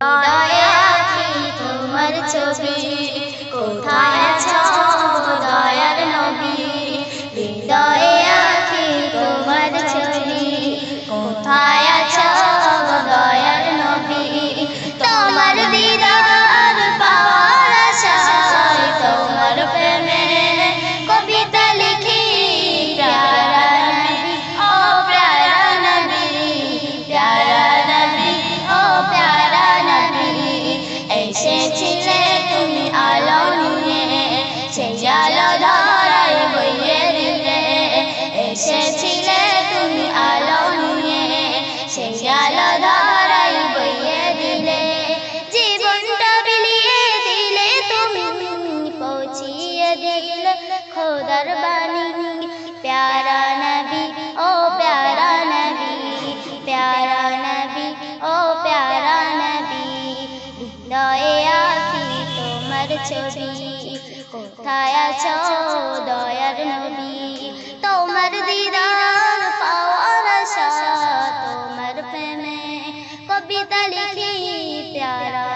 হৃদয়ে আঁকি তোমার ছবি। কোথায় খোদার বাণী, প্যারা নবী, ও প্যারা নবী প্যারা নবী, ও প্যারা নবী দয়ে আখি তোমার ছবি, কোথায় আছো দয়ার নবী? তোমার দিদার পাওয়ার আশা, তোমার প্রেমে কবিতা লিখি, প্যারা